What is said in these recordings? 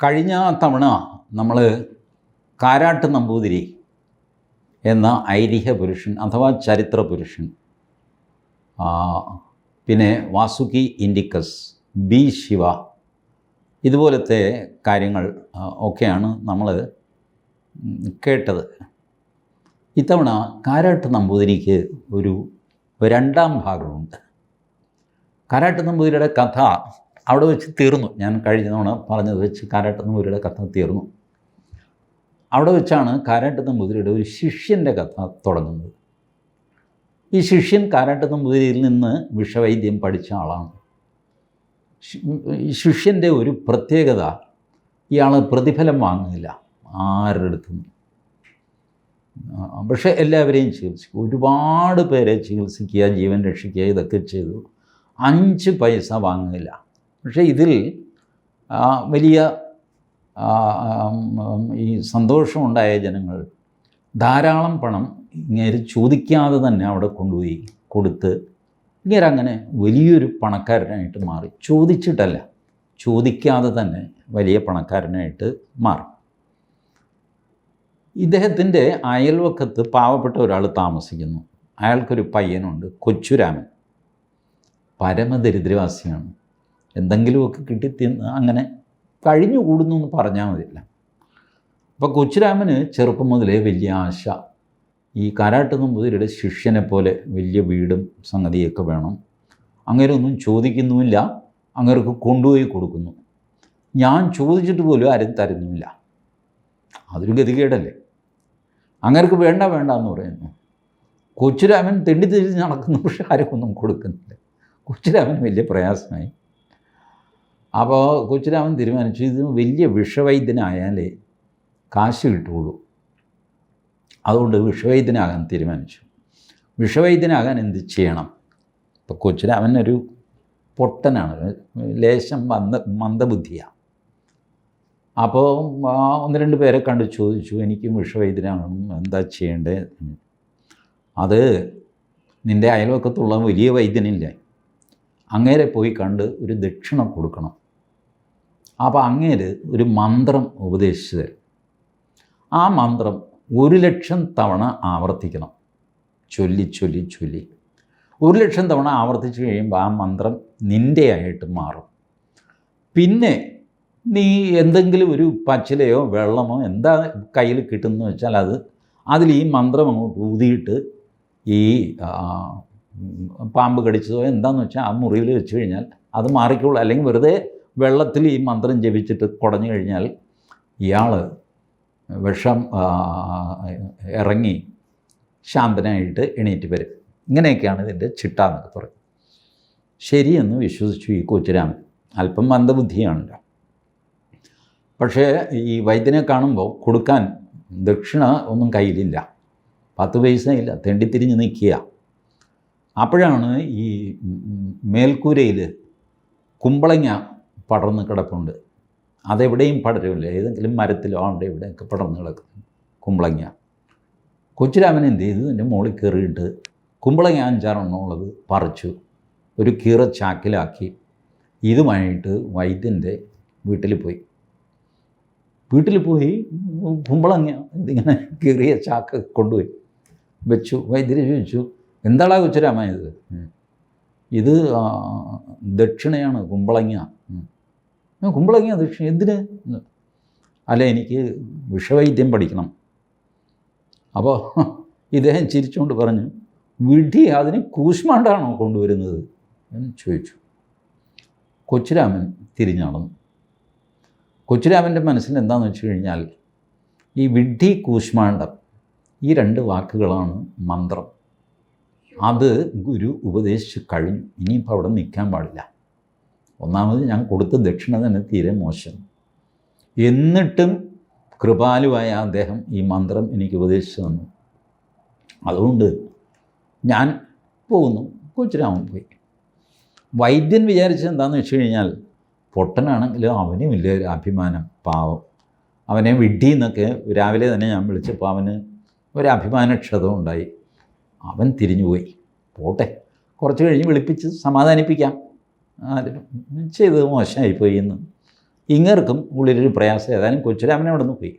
കഴിഞ്ഞ തവണ നമ്മൾ കാരാട്ട് നമ്പൂതിരി എന്ന ഐതിഹ്യ പുരുഷൻ അഥവാ ചരിത്ര പുരുഷൻ പിന്നെ വാസുകി ഇൻഡിക്കസ് ബി ശിവ ഇതുപോലത്തെ കാര്യങ്ങൾ ഒക്കെയാണ് നമ്മൾ കേട്ടത്. ഇത്തവണ കാരാട്ട് നമ്പൂതിരിക്ക് ഒരു രണ്ടാം ഭാഗമുണ്ട്. കാരാട്ട് നമ്പൂതിരിയുടെ കഥ അവിടെ വെച്ച് തീർന്നു. ഞാൻ കഴിഞ്ഞ തവണ പറഞ്ഞത് വെച്ച് കാരാട്ട് നമ്പൂതിരിയുടെ കഥ തീർന്നു. അവിടെ വെച്ചാണ് കാരാട്ട് നമ്പൂതിരിയുടെ ഒരു ശിഷ്യന്റെ കഥ തുടങ്ങുന്നത്. ഈ ശിഷ്യൻ കാരാട്ട് നമ്പൂതിരിയിൽ നിന്ന് വിഷവൈദ്യം പഠിച്ച ആളാണ്. ശിഷ്യന്റെ ഒരു പ്രത്യേകത ഇയാൾ പ്രതിഫലം വാങ്ങുന്നില്ല ആരുടെ അടുത്തും. പക്ഷേ എല്ലാവരെയും ചികിത്സിക്കും. ഒരുപാട് പേരെ ചികിത്സിക്കുക ജീവൻ രക്ഷിക്കുക ഇതൊക്കെ ചെയ്തു. അഞ്ച് പൈസ വാങ്ങുന്നില്ല. പക്ഷേ ഇതിൽ വലിയ ഈ സന്തോഷമുണ്ടായ ജനങ്ങൾ ധാരാളം പണം ഇങ്ങേര് ചോദിക്കാതെ തന്നെ അവിടെ കൊണ്ടുപോയി കൊടുത്ത് ഇങ്ങനെ അങ്ങനെ വലിയൊരു പണക്കാരനായിട്ട് മാറി. ചോദിച്ചിട്ടല്ല ചോദിക്കാതെ തന്നെ വലിയ പണക്കാരനായിട്ട് മാറി. ഇദ്ദേഹത്തിന്റെ അയൽവക്കത്ത് പാവപ്പെട്ട ഒരാൾ താമസിക്കുന്നു. അയാൾക്കൊരു പയ്യനുണ്ട് കൊച്ചുരാമൻ. പരമദരിദ്രവാസിയാണ്. എന്തെങ്കിലുമൊക്കെ കിട്ടി തിന്ന് അങ്ങനെ കഴിഞ്ഞു കൂടുന്നു എന്ന് പറഞ്ഞാൽ മതിയല്ല. അപ്പോൾ കൊച്ചുരാമന് ചെറുപ്പം മുതലേ വലിയ ആശ. ഈ കാരാട്ട് നമ്പൂതിരിയുടെ ശിഷ്യനെ പോലെ വലിയ വീടും സംഗതിയൊക്കെ വേണം. അങ്ങനെ ഒന്നും ചോദിക്കുന്നുമില്ല. അങ്ങനെയൊക്കെ കൊണ്ടുപോയി കൊടുക്കുന്നു. ഞാൻ ചോദിച്ചിട്ട് പോലും ആരും തരുന്നുമില്ല. അതൊരു ഗതികേടല്ലേ? അങ്ങനെക്ക് വേണ്ട വേണ്ട എന്ന് പറയുന്നു. കൊച്ചുരാമൻ തെണ്ടി തിരിച്ച് നടക്കുന്നു പക്ഷേ ആരും ഒന്നും കൊടുക്കുന്നില്ല. കൊച്ചുരാമൻ വലിയ പ്രയാസമായി. അപ്പോൾ കൊച്ചുരാമൻ തീരുമാനിച്ചു ഇത് വലിയ വിഷവൈദ്യനായാലേ കാശ് കിട്ടുകയുള്ളൂ. അതുകൊണ്ട് വിഷവൈദ്യനാകാൻ തീരുമാനിച്ചു. വിഷവൈദ്യനാകാൻ എന്ത് ചെയ്യണം? ഇപ്പോൾ കൊച്ചുരാമൻ ഒരു പൊട്ടനാണ് ലേശം മന്ദ മന്ദബുദ്ധിയാണ് അപ്പോൾ ഒന്ന് രണ്ട് പേരെ കണ്ട് ചോദിച്ചു എനിക്കും വിഷവൈദ്യനാകണം എന്താ ചെയ്യേണ്ടത്? അത് നിന്റെ അയൽവക്കത്തുള്ള വലിയ വൈദ്യനില്ലേ? അങ്ങേരെ പോയി കണ്ട് ഒരു ദക്ഷിണ കൊടുക്കണം. അപ്പോൾ അങ്ങേര് ഒരു മന്ത്രം ഉപദേശിച്ചു തരും ആ മന്ത്രം ഒരു ലക്ഷം തവണ ആവർത്തിക്കണം. ചൊല്ലി ചൊല്ലി ചൊല്ലി. ഒരു ലക്ഷം തവണ ആവർത്തിച്ചു കഴിയുമ്പോൾ ആ മന്ത്രം നിന്റെയായിട്ട് മാറും. പിന്നെ നീ എന്തെങ്കിലും ഒരു പച്ചിലയോ വെള്ളമോ എന്താ കയ്യിൽ കിട്ടുന്നു വെച്ചാൽ അത് അതിൽ ഈ മന്ത്രം അങ്ങോട്ട് ഊതിയിട്ട് ഈ പാമ്പ് കടിച്ചതോ എന്താണെന്ന് വെച്ചാൽ ആ മുറിവിൽ വെച്ച് കഴിഞ്ഞാൽ അത് മാറിക്കുള്ളൂ അല്ലെങ്കിൽ വെറുതെ വെള്ളത്തിൽ ഈ മന്ത്രം ജപിച്ചിട്ട് കുടഞ്ഞു കഴിഞ്ഞാൽ ഇയാൾ വിഷം ഇറങ്ങി ശാന്തനായിട്ട് എണീറ്റ് വരും. ഇങ്ങനെയൊക്കെയാണ് ഇതിന്റെ ചിട്ട എന്നൊക്കെ പറയും. ശരിയെന്ന് വിശ്വസിച്ചു ഈ കൊച്ചുരാമൻ. അല്പം മന്ദബുദ്ധിയാണല്ലോ. പക്ഷേ ഈ വൈദ്യനെ കാണുമ്പോൾ കൊടുക്കാൻ ദക്ഷിണ ഒന്നും കയ്യിലില്ല. പത്ത് പൈസ ഇല്ല തെണ്ടിത്തിരിഞ്ഞ് നിൽക്കുക. അപ്പോഴാണ് ഈ മേൽക്കൂരയിൽ കുമ്പളങ്ങ പടർന്ന് കിടപ്പുണ്ട്. അതെവിടെയും പടരില്ല ഏതെങ്കിലും മരത്തിലോ അവിടെ ഇവിടെയൊക്കെ പടർന്ന് കിടക്കും കുമ്പളങ്ങ. കൊച്ചുരാമൻ എന്ത് ചെയ്തു? എന്റെ മുകളിൽ കയറിയിട്ട് കുമ്പളങ്ങ അഞ്ചാറെണ്ണമുള്ളത് പറിച്ചു. ഒരു കീറ ചാക്കിലാക്കി. ഇതുമായിട്ട് വൈദ്യന്റെ വീട്ടിൽ പോയി. വീട്ടിൽ പോയി കുമ്പളങ്ങ ഇതിങ്ങനെ കീറിയ ചാക്ക് കൊണ്ടുപോയി. വെച്ചു. വൈദ്യരെ ചോദിച്ചു എന്താടാ കൊച്ചുരാമ ഇത്? ഇത് ദക്ഷിണയാണ് കുമ്പളങ്ങ. ഉം. "ആ, കുമ്പളങ്ങ ദക്ഷിണ എന്തിന്? അല്ല എനിക്ക് വിഷവൈദ്യം പഠിക്കണം. അപ്പോൾ ഇദ്ദേഹം ചിരിച്ചുകൊണ്ട് പറഞ്ഞു വിഡി അതിന് കൂശ്മാണ്ടാണോ കൊണ്ടുവരുന്നത്? എന്ന് ചോദിച്ചു. കൊച്ചുരാമൻ തിരിഞ്ഞു നടന്നു കൊച്ചുരാമന്റെ മനസ്സിൽ എന്താണെന്ന് വെച്ച് കഴിഞ്ഞാൽ ഈ വിഡ്ഢി കൂശ്മാണ്ഡം ഈ രണ്ട് വാക്കുകളാണ് മന്ത്രം. അത് ഗുരു ഉപദേശിച്ച് കഴിഞ്ഞു. ഇനിയിപ്പോൾ അവിടെ നിൽക്കാൻ പാടില്ല. ഒന്നാമത് ഞാൻ കൊടുത്ത ദക്ഷിണ തന്നെ തീരെ മോശം. എന്നിട്ടും കൃപാലുവായ അദ്ദേഹം ഈ മന്ത്രം എനിക്ക് ഉപദേശിച്ചു തന്നു. അതുകൊണ്ട് ഞാൻ പോകുന്നു. കൊച്ചുരാമൻ പോയി. വൈദ്യൻ വിചാരിച്ചത് എന്താണെന്ന് വെച്ച് കഴിഞ്ഞാൽ പൊട്ടനാണെങ്കിലും അവനും ഇല്ല ഒരു അഭിമാനം പാവം. അവനെ വിഡ്ഢി എന്നൊക്കെ രാവിലെ തന്നെ ഞാൻ വിളിച്ചപ്പോൾ അവന് ഒരു അഭിമാനക്ഷതം ഉണ്ടായി. അവൻ തിരിഞ്ഞുപോയി പോട്ടെ കുറച്ച് കഴിഞ്ഞ് വിളിപ്പിച്ച് സമാധാനിപ്പിക്കാം. ചെയ്ത് ചെയ്തത് മോശമായിപ്പോയി എന്ന്. ഇങ്ങർക്കും ഉള്ളിലൊരു പ്രയാസം. ഏതായാലും കൊച്ചുരാമൻ അവിടെ നിന്ന് പോയി.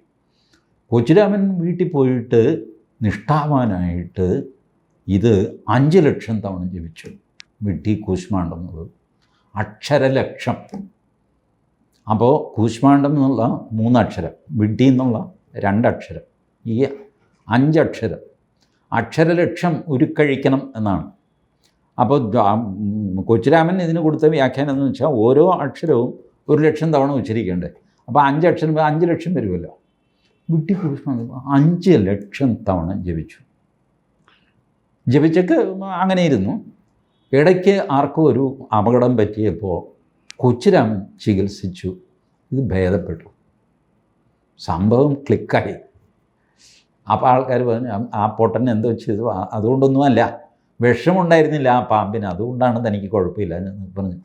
കൊച്ചുരാമൻ വീട്ടിൽ പോയിട്ട് നിഷ്ഠാവാനായിട്ട് ഇത് അഞ്ച് ലക്ഷം തവണ ജപിച്ചു. വിട്ടി കൂശ്മാണ്ടെന്നത് അക്ഷരലക്ഷം അപ്പോൾ കൂശ്മാണ്ഡം എന്നുള്ള മൂന്നക്ഷരം വിഡ്ഢി എന്നുള്ള രണ്ടക്ഷരം ഈ അഞ്ചക്ഷരം. അക്ഷരലക്ഷം ഉരുക്കഴിക്കണം എന്നാണ്. അപ്പോൾ കൊച്ചുരാമൻ ഇതിന് കൊടുത്ത വ്യാഖ്യാനം എന്ന് വെച്ചാൽ ഓരോ അക്ഷരവും ഒരു ലക്ഷം തവണ ഉച്ചരിക്കേണ്ടത് അപ്പോൾ അഞ്ച് അക്ഷരം അഞ്ച് ലക്ഷം വരുമല്ലോ. വിട്ടി പുരുഷമാണ് അഞ്ച് ലക്ഷം തവണ ജപിച്ചു. ജപിച്ചൊക്കെ അങ്ങനെ ഇരുന്നു ഇടയ്ക്ക് ആർക്കും ഒരു അപകടം പറ്റിയപ്പോൾ കൊച്ചുരാമൻ ചികിത്സിച്ചു. ഇത് ഭേദപ്പെട്ടു. സംഭവം ക്ലിക്കായി അപ്പോൾ ആൾക്കാർ പറഞ്ഞു "ആ- പൊട്ടൻ എന്തോ ചെയ്തു അതുകൊണ്ടൊന്നും അതുകൊണ്ടൊന്നുമല്ല വിഷമുണ്ടായിരുന്നില്ല ആ പാമ്പിന്. അതുകൊണ്ടാണ് തനിക്ക് കുഴപ്പമില്ല. എന്ന് പറഞ്ഞു.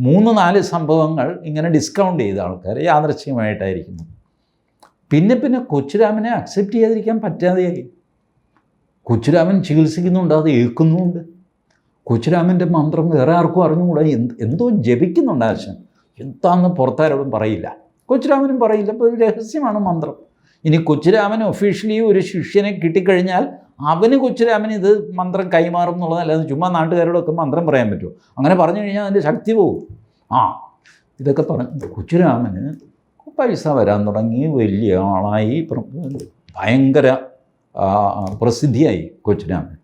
മൂന്ന് നാല് സംഭവങ്ങൾ ഇങ്ങനെ ഡിസ്കൗണ്ട് ചെയ്ത ആൾക്കാർ യാദർശികമായിട്ടായിരിക്കുന്നു പിന്നെ പിന്നെ കൊച്ചുരാമനെ അക്സെപ്റ്റ് ചെയ്യാതിരിക്കാൻ പറ്റാതെയായി. കൊച്ചുരാമൻ ചികിത്സിക്കുന്നുണ്ട് അത് ഏൽക്കുന്നുമുണ്ട്. കൊച്ചുരാമന്റെ മന്ത്രം വേറെ ആർക്കും അറിഞ്ഞുകൂടാ. എന്ത് എന്തോ ജപിക്കുന്നുണ്ട് ആശൻ. എന്താണെന്ന് പുറത്താരോടും പറയില്ല. കൊച്ചുരാമനും പറയില്ല. ഇപ്പോൾ ഒരു രഹസ്യമാണ് മന്ത്രം. ഇനി കൊച്ചുരാമൻ ഒഫീഷ്യലി ഒരു ശിഷ്യനെ കിട്ടിക്കഴിഞ്ഞാൽ അവന് കൊച്ചുരാമൻ ഇത് മന്ത്രം കൈമാറും എന്നുള്ളതല്ലാതെ ചുമ്മാ നാട്ടുകാരോടൊക്കെ മന്ത്രം പറയാൻ പറ്റുമോ? അങ്ങനെ പറഞ്ഞു കഴിഞ്ഞാൽ അതിന്റെ ശക്തി പോകും. ആ ഇതൊക്കെ പറഞ്ഞ് കൊച്ചുരാമന് പൈസ വരാൻ തുടങ്ങി വലിയ ആളായി ഭയങ്കര പ്രസിദ്ധിയായി കൊച്ചുരാമൻ.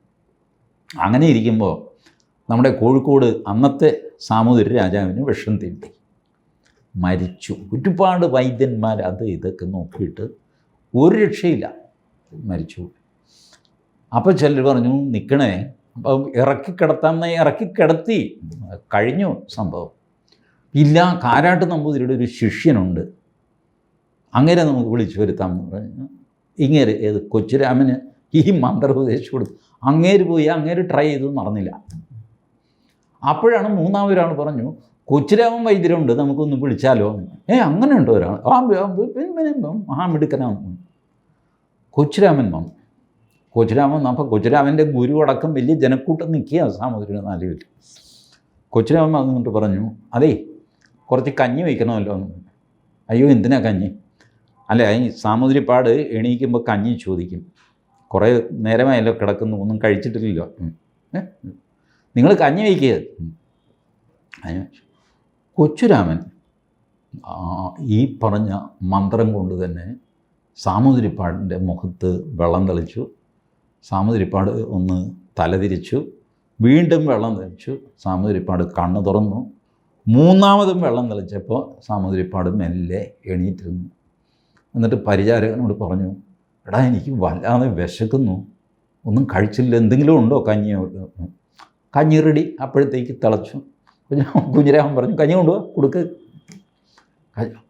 അങ്ങനെ ഇരിക്കുമ്പോൾ നമ്മുടെ കോഴിക്കോട് അന്നത്തെ സാമൂതിരി രാജാവിന് വിഷം തീണ്ടി മരിച്ചു. ഒരുപാട് വൈദ്യന്മാർ അത് ഇതൊക്കെ നോക്കിയിട്ട് ഒരു രക്ഷയില്ല. മരിച്ചു അപ്പോൾ ചിലർ പറഞ്ഞു നിൽക്കണേ അപ്പം ഇറക്കി കിടത്താമെന്ന് ഇറക്കി കിടത്തി. കഴിഞ്ഞു സംഭവം. ഇല്ല കാരാട്ട് നമ്പൂതിരിയുടെ ഒരു ശിഷ്യനുണ്ട്. അങ്ങനെ നമുക്ക് വിളിച്ചു വരുത്താമെന്ന് പറഞ്ഞു. ഇങ്ങേര് ഏത് കൊച്ചുരാമന് ഈ മന്ത്രം ഉപദേശിച്ചു കൊടുത്തു. അങ്ങേര് പോയി അങ്ങേര് ട്രൈ ചെയ്തു നടന്നില്ല അപ്പോഴാണ് മൂന്നാമതൊരാൾ പറഞ്ഞു കൊച്ചുരാമൻ വൈദ്യരുണ്ട് നമുക്കൊന്ന് വിളിച്ചാലോ? ഏ അങ്ങനെ ഉണ്ടോ ഒരാൾ. ആ പിന്നെ കൊച്ചുരാമൻ വന്നു കൊച്ചുരാമൻ വന്നു അപ്പോൾ കൊച്ചുരാമന്റെ ഗുരു അടക്കം വലിയ ജനക്കൂട്ടം നിൽക്കുക സാമൂതിരി നാലുപേര് കൊച്ചുരാമൻ വന്നിട്ട് പറഞ്ഞു അതേ കുറച്ച് കഞ്ഞി വയ്ക്കണമല്ലോ. എന്ന് അയ്യോ എന്തിനാ കഞ്ഞി? അല്ല ഈ സാമൂതിരിപ്പാട് എണീക്കുമ്പോൾ കഞ്ഞി ചോദിക്കും. കുറേ നേരമായല്ലോ കിടക്കുന്നു ഒന്നും കഴിച്ചിട്ടില്ലല്ലോ? നിങ്ങൾ കഞ്ഞി വയ്ക്കുക കൊച്ചുരാമൻ ഈ പറഞ്ഞ മന്ത്രം കൊണ്ട് തന്നെ സാമൂതിരിപ്പാടിന്റെ മുഖത്ത് വെള്ളം തെളിച്ചു. സാമൂതിരിപ്പാട് ഒന്ന് തലതിരിച്ചു. വീണ്ടും വെള്ളം തെളിച്ചു. സാമൂതിരിപ്പാട് കണ്ണു തുറന്നു. മൂന്നാമതും വെള്ളം തെളിച്ചപ്പോൾ സാമൂതിരിപ്പാട് മെല്ലെ എണീറ്റിരുന്നു. എന്നിട്ട് പരിചാരകനോട് പറഞ്ഞു എടാ എനിക്ക് വല്ലാതെ വിശക്കുന്നു. ഒന്നും കഴിച്ചില്ല. എന്തെങ്കിലും ഉണ്ടോ കഞ്ഞി? കഞ്ഞി റെഡി. അപ്പോഴത്തേക്ക് തിളച്ചു. കുഞ്ഞ- കുഞ്ഞിരാമൻ പറഞ്ഞു കഞ്ഞി കൊണ്ടുപോവാ കൊടുക്ക്.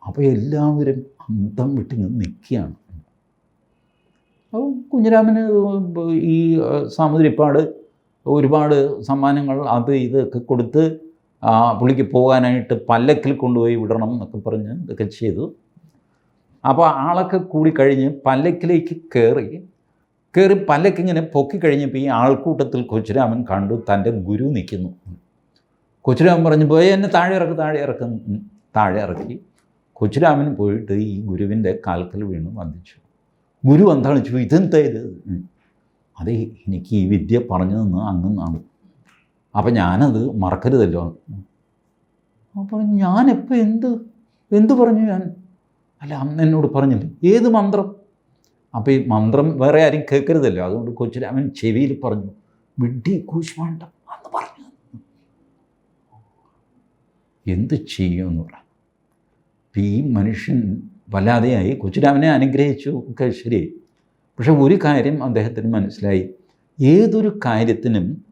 അപ്പോൾ എല്ലാവരും അന്തം വിട്ട് നിൽക്കുകയാണ് അപ്പോൾ കുഞ്ഞിരാമന് ഈ സാമുദ്രിപ്പാട് ഒരുപാട് സമ്മാനങ്ങൾ അത് ഇതൊക്കെ കൊടുത്ത് പുള്ളിക്ക് പോകാനായിട്ട് പല്ലക്കിൽ കൊണ്ടുപോയി വിടണം എന്നൊക്കെ പറഞ്ഞ് ഇതൊക്കെ ചെയ്തു. അപ്പോൾ ആളൊക്കെ കൂടി കഴിഞ്ഞ് പല്ലക്കിലേക്ക് കയറി കയറി പല്ലക്കിങ്ങനെ പൊക്കി കഴിഞ്ഞപ്പോൾ ഈ ആൾക്കൂട്ടത്തിൽ കൊച്ചുരാമൻ കണ്ടു തന്റെ ഗുരു നിൽക്കുന്നു കൊച്ചുരാമൻ പറഞ്ഞു പോയി എന്നെ താഴെ ഇറക്ക് താഴെ ഇറക്കും താഴെ ഇറക്കി. കൊച്ചുരാമൻ പോയിട്ട് ഈ ഗുരുവിന്റെ കാൽക്കൽ വീണ് വന്ദിച്ചു. ഗുരു എന്താണ് ചോദിച്ചു? ഇതെന്താ ഇത്. അതെ എനിക്ക് ഈ വിദ്യ പറഞ്ഞു തന്ന് അങ്ങെന്നാണ് അപ്പം ഞാനത് മറക്കരുതല്ലോ. അപ്പോൾ ഞാനെപ്പോൾ എന്ത്? എന്ത് പറഞ്ഞു ഞാൻ? അല്ല അന്ന് എന്നോട് പറഞ്ഞില്ലേ? ഏത് മന്ത്രം? അപ്പോൾ ഈ മന്ത്രം വേറെ ആരും കേൾക്കരുതല്ലോ. അതുകൊണ്ട് കൊച്ചുരാമൻ ചെവിയിൽ പറഞ്ഞു വിഡ്ഢി കൂശ്മാണ്ടം അന്ന് പറഞ്ഞു എന്ത് ചെയ്യുമെന്ന് പറ. ഇപ്പം ഈ മനുഷ്യൻ വല്ലാതെയായി. കൊച്ചുരാമനെ അനുഗ്രഹിച്ചു. ഒക്കെ ശരി. പക്ഷെ ഒരു കാര്യം അദ്ദേഹത്തിന് മനസ്സിലായി. ഏതൊരു കാര്യത്തിനും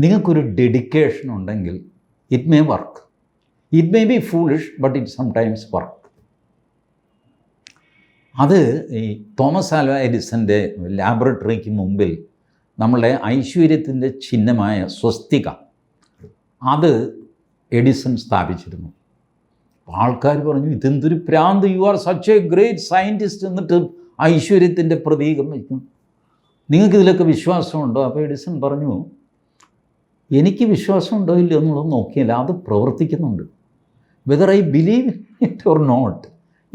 നിങ്ങൾക്കൊരു ഡെഡിക്കേഷൻ ഉണ്ടെങ്കിൽ it may work it may be foolish but it sometimes work അത് ഈ തോമസ് ആൽവ എഡിസന്റെ ലാബറട്ടറിക്ക് മുമ്പിൽ നമ്മളുടെ ഐശ്വര്യത്തിന്റെ ചിഹ്നമായ സ്വസ്തിക. അത് എഡിസൺ സ്ഥാപിച്ചിരുന്നു. ആൾക്കാർ പറഞ്ഞു ഇതെന്തൊരു പ്രാന്ത്? You are such a great scientist എന്നിട്ട് ഐശ്വര്യത്തിന്റെ പ്രതീകം വയ്ക്കും നിങ്ങൾക്കിതിലൊക്കെ വിശ്വാസമുണ്ടോ? അപ്പോൾ എഡിസൺ പറഞ്ഞു എനിക്ക് വിശ്വാസം ഉണ്ടോ ഇല്ല എന്നുള്ളത് നോക്കിയല്ല അത് പ്രവർത്തിക്കുന്നുണ്ട്. Whether I believe it or not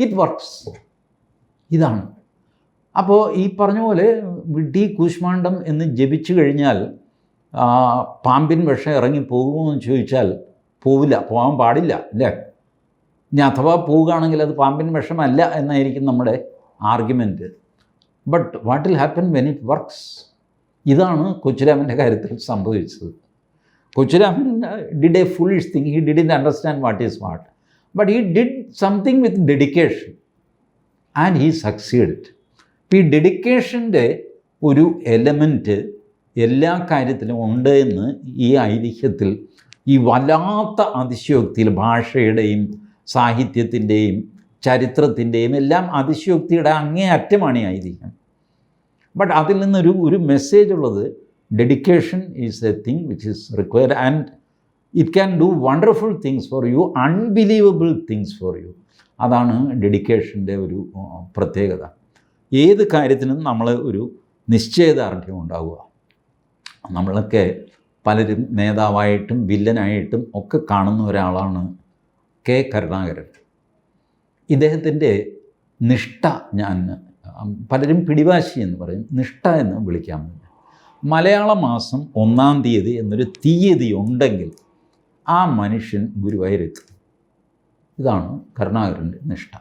it works ഇതാണ്. അപ്പോൾ ഈ പറഞ്ഞ പോലെ വിഡ്ഢി കൂശ്മാണ്ഡം എന്ന് ജപിച്ചു കഴിഞ്ഞാൽ പാമ്പിൻ വിഷം ഇറങ്ങി പോകുമോ എന്ന് ചോദിച്ചാൽ പോവില്ല പോകാൻ പാടില്ല അല്ലേ? ഇനി അഥവാ പോവുകയാണെങ്കിൽ അത് പാമ്പിൻ വിഷമല്ല എന്നായിരിക്കും നമ്മുടെ argument. But what will happen when it works ഇതാണ് കൊച്ചുരാമന്റെ കാര്യത്തിൽ സംഭവിച്ചത്. Kochuraman did a foolish thing he did in understand what is what but he did something with dedication and he succeed ഇപ്പോൾ ഈ ഡെഡിക്കേഷന്റെ ഒരു എലമെന്റ് എല്ലാ കാര്യത്തിലും ഉണ്ട് എന്ന് ഈ ഐതിഹ്യത്തിൽ ഈ വല്ലാത്ത അതിശയോക്തിയിൽ ഭാഷയുടെയും സാഹിത്യത്തിന്റെയും ചരിത്രത്തിന്റെയും എല്ലാം അതിശയോക്തിയുടെ അങ്ങേ അറ്റമാണ് ഈ ബട്ട് അതിൽ നിന്നൊരു ഒരു മെസ്സേജ് ഉള്ളത് dedication is a thing which is required and it can do wonderful things for you unbelievable things for you അതാണ് ഡെഡിക്കേഷന്റെ ഒരു പ്രത്യേകത. ഏത് കാര്യത്തിനും നമ്മൾ ഒരു നിശ്ചയദാർഢ്യം ഉണ്ടാവുക. നമ്മളൊക്കെ പലരും നേതാവായിട്ടും വില്ലനായിട്ടും ഒക്കെ കാണുന്ന ഒരാളാണ് കെ കരുണാകരൻ. ഇദ്ദേഹത്തിന്റെ നിഷ്ഠ ഞാൻ പലരും പിടിവാശി എന്ന് പറയും. നിഷ്ഠ എന്ന് വിളിക്കാൻ മലയാള മാസം ഒന്നാം തീയതി എന്നൊരു തീയതി ഉണ്ടെങ്കിൽ ആ മനുഷ്യൻ ഗുരുവായൂരെത്തും. ഇതാണ് കരുണാകരന്റെ നിഷ്ഠ.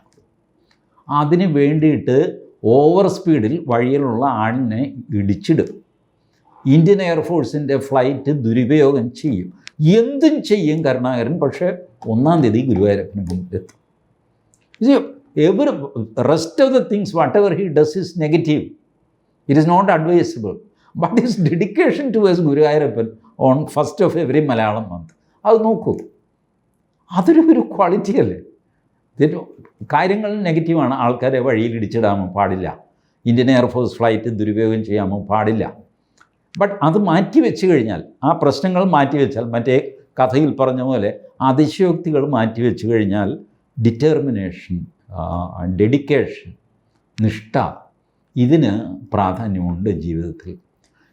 അതിന് വേണ്ടിയിട്ട് ഓവർ സ്പീഡിൽ വഴിയിലുള്ള ആളിനെ ഇടിച്ചിടും. ഇന്ത്യൻ എയർഫോഴ്സിന്റെ ഫ്ലൈറ്റ് ദുരുപയോഗം ചെയ്യും. എന്തും ചെയ്യും കരുണാകരൻ പക്ഷേ ഒന്നാം തീയതി ഗുരുവായൂരപ്പന് മുമ്പിലെത്തും ever rest of the things whatever he does is negative it is not advisable but is dedication towards Guruvayurappan on first of every Malayalam month അത് നോക്കൂ. അതൊരു ഒരു ക്വാളിറ്റി അല്ലേ? കാര്യങ്ങൾ നെഗറ്റീവാണ് ആൾക്കാരെ വഴിയിൽ ഇടിച്ചിടാമോ? പാടില്ല. ഇന്ത്യൻ എയർഫോഴ്സ് ഫ്ലൈറ്റ് ദുരുപയോഗം ചെയ്യാമോ? പാടില്ല. ബട്ട് അത് മാറ്റി വെച്ച് കഴിഞ്ഞാൽ ആ പ്രശ്നങ്ങൾ മാറ്റി വെച്ചാൽ മറ്റേ കഥയിൽ പറഞ്ഞ പോലെ അതിശയോക്തികൾ മാറ്റി വെച്ച് കഴിഞ്ഞാൽ ഡിറ്റർമിനേഷൻ ഡെഡിക്കേഷൻ നിഷ്ഠ ഇതിന് പ്രാധാന്യമുണ്ട് ജീവിതത്തിൽ.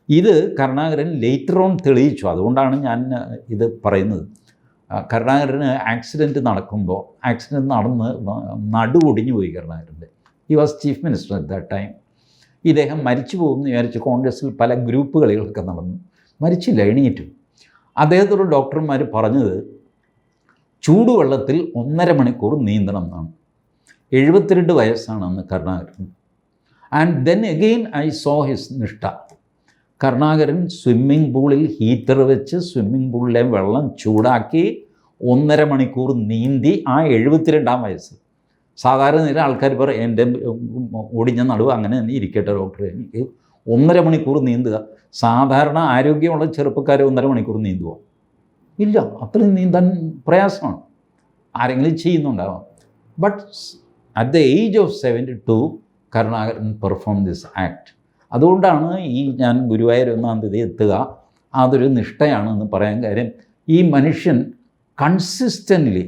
ഇത് കരുണാകരൻ ലേറ്റർ ഓൺ തെളിയിച്ചു. അതുകൊണ്ടാണ് ഞാൻ ഇത് പറയുന്നത്. കരുണാകരന് ആക്സിഡന്റ് നടക്കുമ്പോൾ ആക്സിഡന്റ് നടന്ന് നടു ഒടിഞ്ഞു പോയി കരുണാകരന്റെ. He was chief minister at that time ഇദ്ദേഹം മരിച്ചു പോകുമെന്ന് വിചാരിച്ച് കോൺഗ്രസ്സിൽ പല ഗ്രൂപ്പ് കളികളൊക്കെ നടന്നു. മരിച്ചില്ല എണീറ്റു. അദ്ദേഹത്തോട് ഡോക്ടർമാർ പറഞ്ഞത് ചൂടുവെള്ളത്തിൽ ഒന്നര മണിക്കൂർ നീന്തണം എന്നാണ്. എഴുപത്തിരണ്ട് വയസ്സാണ് അന്ന് Karunakaran. And then again I saw his നിഷ്ഠ. കരുണാകരൻ സ്വിമ്മിംഗ് പൂളിൽ ഹീറ്റർ വെച്ച് സ്വിമ്മിംഗ് പൂളിലെ വെള്ളം ചൂടാക്കി ഒന്നര മണിക്കൂർ നീന്തി ആ എഴുപത്തിരണ്ടാം വയസ്സ്. സാധാരണ നേരം ആൾക്കാർ പറയും എന്റെ ഒടിഞ്ഞ നടുവ് അങ്ങനെ തന്നെ ഇരിക്കട്ടെ ഡോക്ടറെ. എനിക്ക് ഒന്നര മണിക്കൂർ നീന്തുക. സാധാരണ ആരോഗ്യമുള്ള ചെറുപ്പക്കാർ ഒന്നര മണിക്കൂർ നീന്തുക ഇല്ല അത്രയും നീന്താൻ പ്രയാസമാണ്. ആരെങ്കിലും ചെയ്യുന്നുണ്ടാവാം. But at the age of seventy two Karunakaran perform this act അതുകൊണ്ടാണ് ഈ ഞാൻ ഗുരുവായൂർ ഒന്നാം തീയതി എത്തുക അതൊരു നിഷ്ഠയാണെന്ന് പറയാൻ കാര്യം. ഈ മനുഷ്യൻ consistently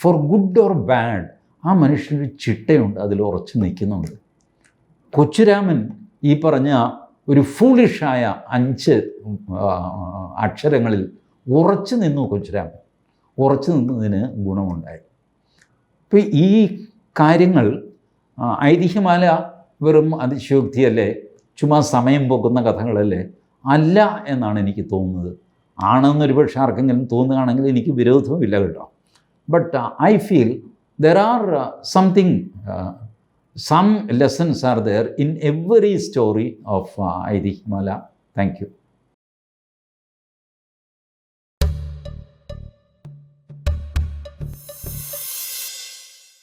for good or bad ആ മനുഷ്യനൊരു ചിട്ടയുണ്ട് അതിൽ ഉറച്ചു നിൽക്കുന്നുണ്ട്. കൊച്ചുരാമൻ ഈ പറഞ്ഞ ഒരു ഫൂളിഷായ അഞ്ച് അക്ഷരങ്ങളിൽ ഉറച്ചു നിന്നു കൊച്ചുരാമൻ. ഉറച്ചു നിന്നതിന് ഗുണമുണ്ടായി. അപ്പോൾ ഈ കാര്യങ്ങൾ ഐതിഹ്യമാല വെറും അതിശയോക്തിയല്ലേ? ചുമ്മാ സമയം പോകുന്ന കഥകളല്ലേ? അല്ല എന്നാണ് എനിക്ക് തോന്നുന്നത്. ആണെന്നൊരു പക്ഷേ ആർക്കെങ്കിലും തോന്നുകയാണെങ്കിൽ എനിക്ക് വിരോധവുമില്ല കേട്ടോ. But I feel there are uh, something, uh, some lessons are there in every story of uh, Aidi Mala. Thank you.